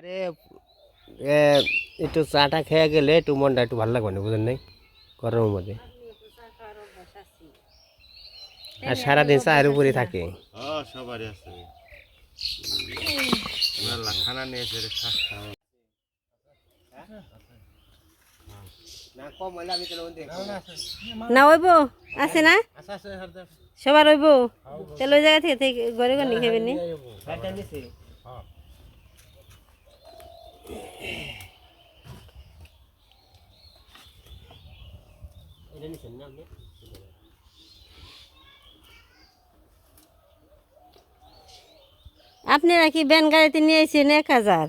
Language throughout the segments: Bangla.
আরে একটু চাটা খেয়ে গেলে একটু মনটা একটু ভালো লাগবে না বুঝেন নাই? গরমের মধ্যে। আর সারাদিন চায়ের উপরে থাকে। সবারই আছে। খানা নিয়েছে রে খা খাওয়া। না ওইব আছে না? সবার ওইব। তাহলে ওই জায়গা থেকে থেকে ঘরে ঘরে নিয়ে খাবেন নি আপনারা কি ব্যান গাড়িতে নিয়ে এসেছেন এক হাজার?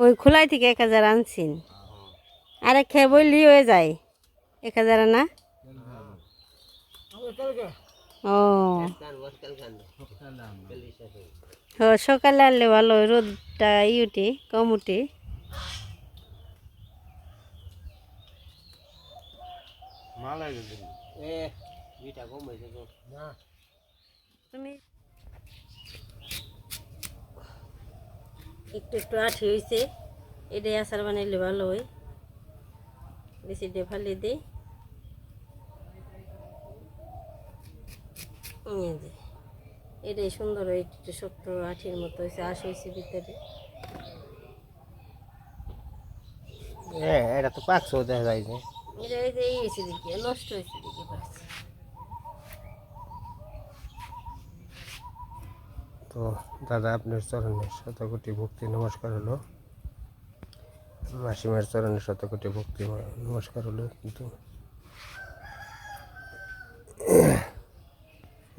ওই খোলাই থেকে এক হাজার আনছেন। আরে খেয়ে বললি হয়ে যায়। এক হাজার না ও। সকালে আনলে ভালো, রোদটা ইউটি, কম উঠে তুমি? একটু একটু আঠি হয়েছে এটাই আচার বানাইলে ভালো হয়। বেশি দিয়ে ফালি দিই। এই যে, এটাই সুন্দর একটু শক্ত আঠির মতো হয়েছে আশ হয়েছে ভিতরে। এটা তো পাকশো দেখা যায় যে। এটা এই যে এই হয়েছে দিকে নষ্ট হয়েছে দিকে পাচ্ছি তো দাদা আপনার চরণে শতকোটি ভক্তি নমস্কার হলো। মাসিমার চরণে শতকোটি ভক্তি নমস্কার হলো কিন্তু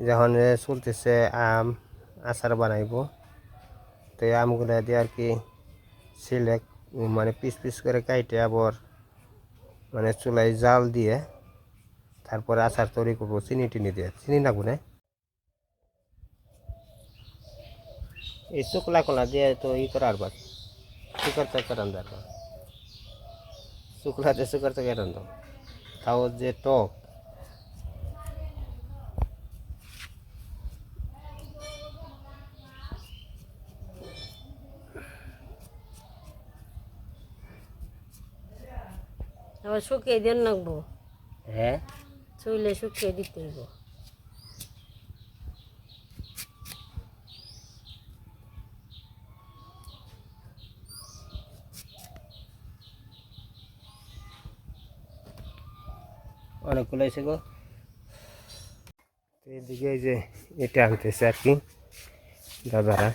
যখন এ চলতেছে, আম, আচার বানাইবো, তো এই আমগুলো দিয়ে আর কি সিলেক্ট মানে পিস পিস করে কাইটে আবার মানে চুলায় জাল দিয়ে তারপরে আচার তৈরি করব, চিনি টিনি দিয়ে। চিনি লাগবো না এই শুকলা কলা দিয়ে তো ই করার বাদ সুকার চাকার আন্দার শুকলাতে সুকার চাকার আন্দার তাও যে টক আবার শুকিয়ে দেন নাকবো। হ্যাঁ? চুইলে শুকিয়ে দিতে হইব। অনেকগুলো এসে গো। এদিকে এই যে এটা আনতেছে আর কি। দাদারা।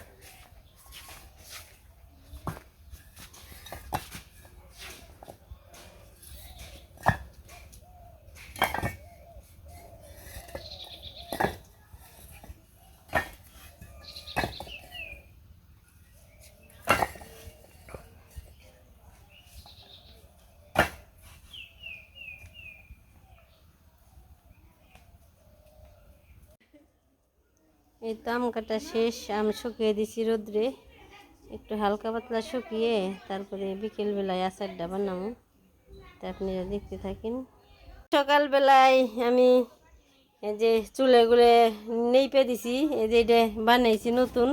এই তো আম কাটা শেষ, আম শুকিয়ে দিছি রোদ্রে। একটু হালকা পাতলা শুকিয়ে তারপরে বিকেলবেলায় আচারটা বানাবো। তা আপনারা দেখতে থাকেন। সকালবেলায় আমি এই যে চুলে গুলে নেইপে দিছি, এই যে এটা বানাইছি নতুন।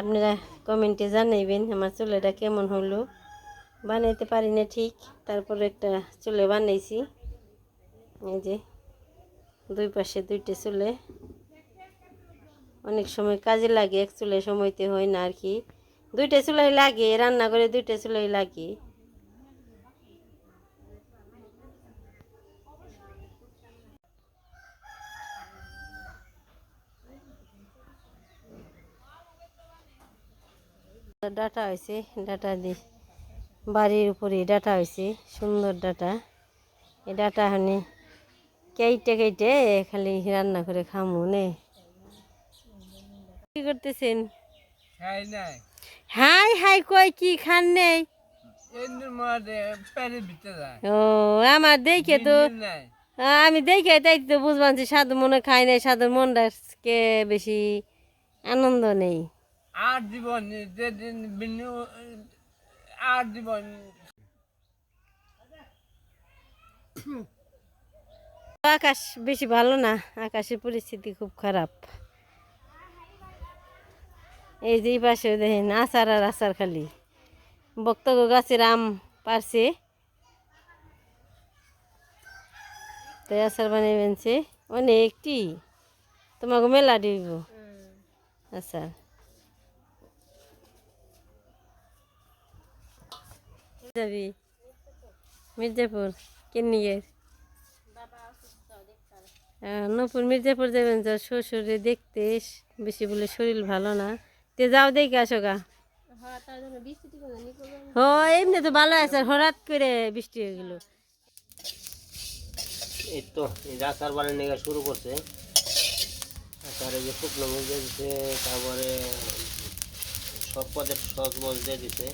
আপনারা কমেন্টে জানাইবেন আমার চুলেটা কেমন হলো। বানাইতে পারি না ঠিক, তারপরে একটা চুলে বানাইছি। এই যে দুই পাশে দুইটা চুলে। অনেক সময় কাজে লাগে, এক চুলে সময়তে হয় না আর কি দুইটা চুলাই লাগে, রান্না করে দুইটা চুলাই লাগে। ডাটা হয়েছে, ডাটা দি, বাড়ির উপরে ডাটা হয়েছে, সুন্দর ডাটা। এই ডাটা হানি কেইটে কেইটে খালি রান্না করে খামু নে। কি করতেছেন? হাই হাই কই কি খান নেই? ও আমার দেখে তো আমি দেখে তাই তো বুঝবান যে সাধু মনে খাই নাই সাধুর মনটাকে বেশি আনন্দ নেই। আর জীবন আর জীবন আকাশ বেশি ভালো না। আকাশের পরিস্থিতি খুব খারাপ। এই যে পাশে দেখেন, আচার আর আচার খালি। বক্তব্য গাছের আম পারছে। তাই আচার বানিয়ে বেনছে অনেকটি তোমাকে মেলা দিব। আচার। যাবি মির্জাপুর কেনিয়ে নপুর মির্জাপুর যাবেন তো শ্বশুরে দেখতে বেশি বলে শরীর ভালো না। তে যাও দেখে আসো গা। এমনি তো ভালো আছে হঠাৎ করে বৃষ্টি হয়ে গেল। এই তো যে আচার বানানো নেওয়া শুরু করছে। এই যে শুকনো দিয়ে দিছে, তারপরে সব পদের সস মরিচ দিয়ে দিছে।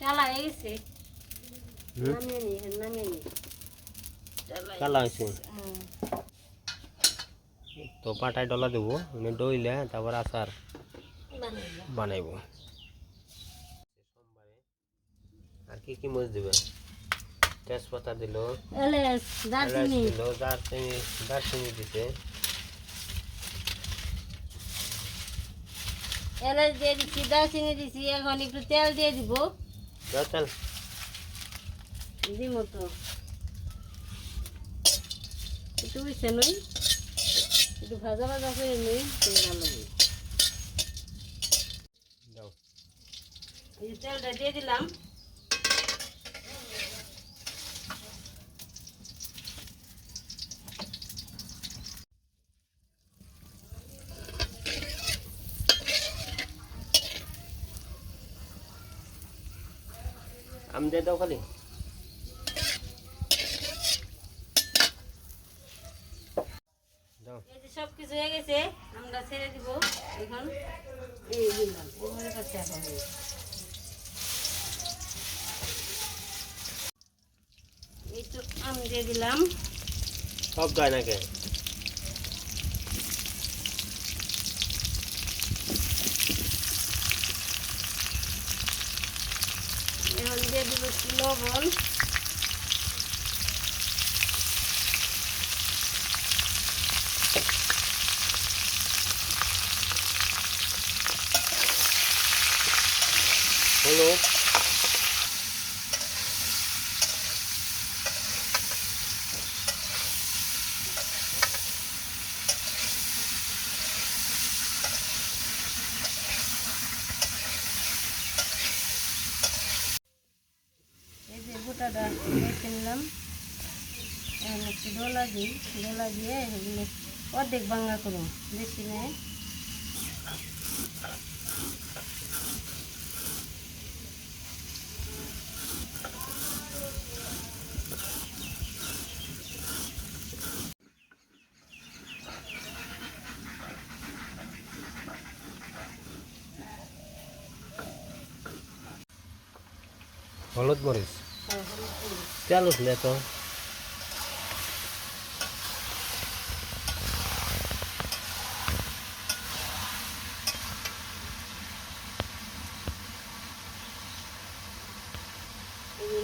কালা হয়েছে তো পাটায় ডলা দেবো মানে ডইলে তারপর আচার বানাইব আর কি কি মরিচ দিবে তেজপাতা দিল দারচিনি দিল দারচিনি দারচিনি দিছে এলাচ দিয়ে দিচ্ছি দারচিনি দিচ্ছি এখন একটু তেল দিয়ে দিব তেল দিব তো। একটু বুঝছে নই। একটু ভাজা ভাজা করে নই ভালো এই তেলটা দিয়ে দিলাম। আম দিয়ে দাও খালি। সব কিছু হয়ে গেছে আমরা ছেড়ে দিব। এখন এই কাছে এখন এই তো আম দিয়ে দিলাম। সব দেয় নাকি এখন দিয়ে দিব একটু লবণ। হলুদ এই যে গোটাটা রেখে নিলাম এখন একটু ডলা দিই ডলা দিয়ে এগুলো অর্ধেক বাঙ্গা করুন বেশি নেই হলুদ মরিচ যে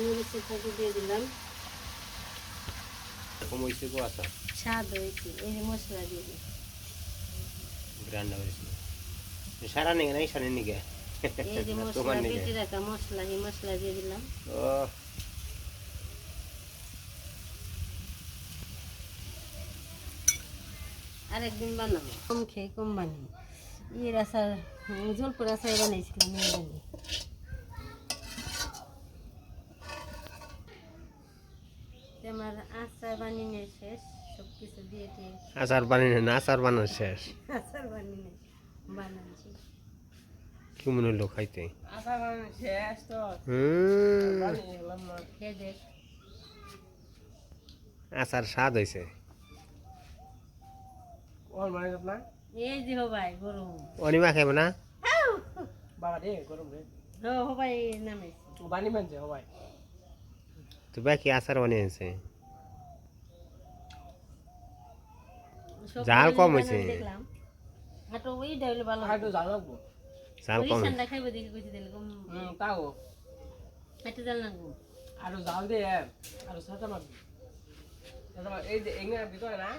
মরিচের ফাঁকি দিয়ে দিলাম কমাইছে গো আচার স্বাদ হয়েছে এই যে মশলা দিয়ে দিই গ্রান্ডা হয়েছে সারা নিগে নাই সারা নিগে এই যে মশলা তোমার নিগে বেটে রাখা মশলা এই মশলা দিয়ে দিলাম ও আরেকদিন বানাবো। কম খেয়ে কম বানাই ইয়ের আচার জলপুর আচার বানাইছিলাম এই বানিয়ে আমার আচার বানিয়ে শেষ সব কিছু দিয়ে দিয়ে। আচার বানিয়ে না আচার বানানো শেষ। আচার বানিয়ে বানাচ্ছি কি মনে হলো খাইতে? আশা করেন শেষ তো। হুম। আচার স্বাদ হয়েছে ওর মানে না এই যে হবাই গরম। অনিমা খাইব না? বাবা রে গরম রে হ নামাইছি। বানি মানছে তো বাকি বানিয়েছে সব ঝাল বানাই কম হয়েছে। দেখলাম। হাঁটো ওই ডাইলে ভালো। আর একটু জানাব ঝাল কম ঠান্ডা খাইবো দেখি কইতে দিলে কম। হুম তাও একটু জাল লাগবো। আরও জাল দিয়ে আরও সাঁচা মারবি এই যে এঙ্গা ভিতরে না